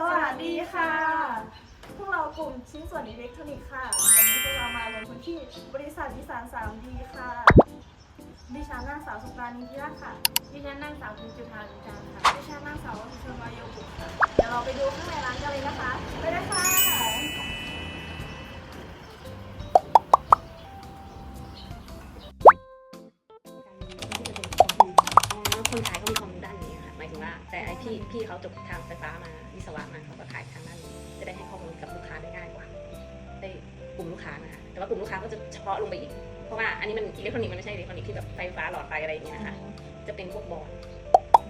สวัสดีค่ะ พวกเรากลุ่มชิ้นส่วนอิเล็กทรอนิกส์ค่ะ วันนี้พวกเรามาลงพื้นที่บริษัทวิสาน 3D ค่ะ ดิฉันนางสาวสุปราณีพิราชค่ะ ดิฉันนางสาวคุณจุธาลิจานค่ะ ดิฉันนางสาววชิชนวายโยบุตรค่ะ เดี๋ยวเราไปดูข้างในร้านกันเลยนะคะ ไปเลยค่ะ คนขายเขามีความรู้ด้านนี้ค่ะหมายถึงว่า แต่ไอพี่พี่เขาจบทางไฟฟ้ามาวิ ศวะมาเขาก็ขายทางด้านนี้จะได้ให้ข้อมูลกับลูกค้าได้ง่ายกว่าได้กลุ่มลูกค้านะคะแต่ว่ากลุ่มลูกค้าก็จะเฉพาะลงไปอีก เพราะว่าอันนี้มันอิเล็กทรอนิกส์มันไม่ใช่อิเล็กทรอนิกส์ที่แบบไฟฟ้าหลอดไฟอะไรอย่างเงี้ยนะคะจะเป็นพวกบอร์ด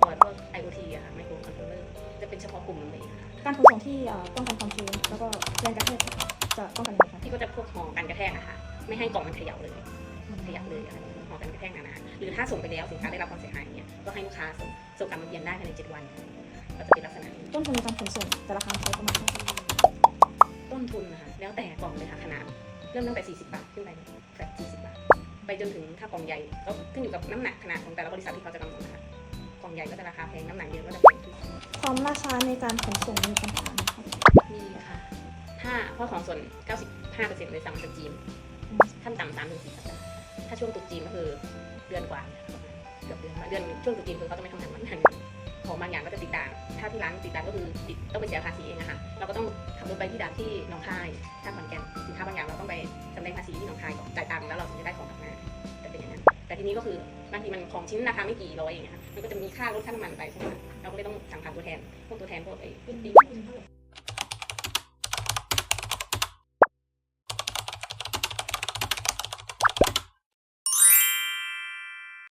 บอร์ดพวก IoT อะค่ะไมโครคอนโทรลเลอร์จะเป็นเฉพาะกลุ่มลงไปอีกค่ะการขนส่งที่เอ่อป้องกันความชื้นแล้วก็แรงกระแทกจะป้องกันยังไงคะที่ก็จะพวกหอกันกระแทกอะค่ะไม่ให้กล่องมันเขย่าเลยขยับเลยอะค่ะหอกันกระแทกหนาๆหรือถ้าส่งไปแล้วสินค้าได้รับความเสียหายเนี่ยก็ให้ลูกค้าส่งส่งกลับมาเปลี่ยนได้ภายใน 7 วันก็จะเป็นลักษณะนี้ ต้นทุนในการขนส่งแต่ละครั้งใช้ประมาณเท่าไหร่ต้นทุนนะคะแล้วแต่กล่องเลยค่ะขนาดเริ่มตั้งแต่ 40 บาทขึ้นไปแบบ40 บาท ไปจนถึงถ้ากล่องใหญ่ก็ขึ้นอยู่กับน้ำหนักขนาดของแต่ละบริษัทที่เขาจะกำหนดนะคะกล่องใหญ่ก็จะราคาแพงน้ำหนักเยอะก็จะแพงขึ้นความล่าช้าในการขนส่งมีปัญหาไหมคะมีค่ะถ้าเพราะของส่วน 95%เลยสั่งมาจากจีนขั้นต่ำ3ถึง4สัปดาห์ถ้าช่วงตรุษจีนก็คือเดือนกว่าเกือบเดือนเดือนช่วงตรุษจีนคือเขาจะไม่ทำงานวันนั้น ของบางอย่างก็จะติดด่านถ้าที่ร้านติดด่านก็คือติดต้องไปเสียภาษีเองนะคะเราก็ต้องขับรถไปที่ด่านที่หนองคายถ้าขอนแก่นสินค้าบางอย่างเราต้องไปแสดงภาษีที่หนองคายก่อนจ่ายตังค์แล้วเราถึงจะได้ของกลับมาแต่เป็นอย่างนั้น แต่ทีนี้ก็คือบางทีมันของชิ้นราคาไม่กี่ร้อยเองอะค่ะมันก็จะมีค่ารถค่าน้ำมันไปใช่ไหมคะเราก็เลยต้องสั่งผ่านตัวแทน พวกตัวแทนพวกไอ้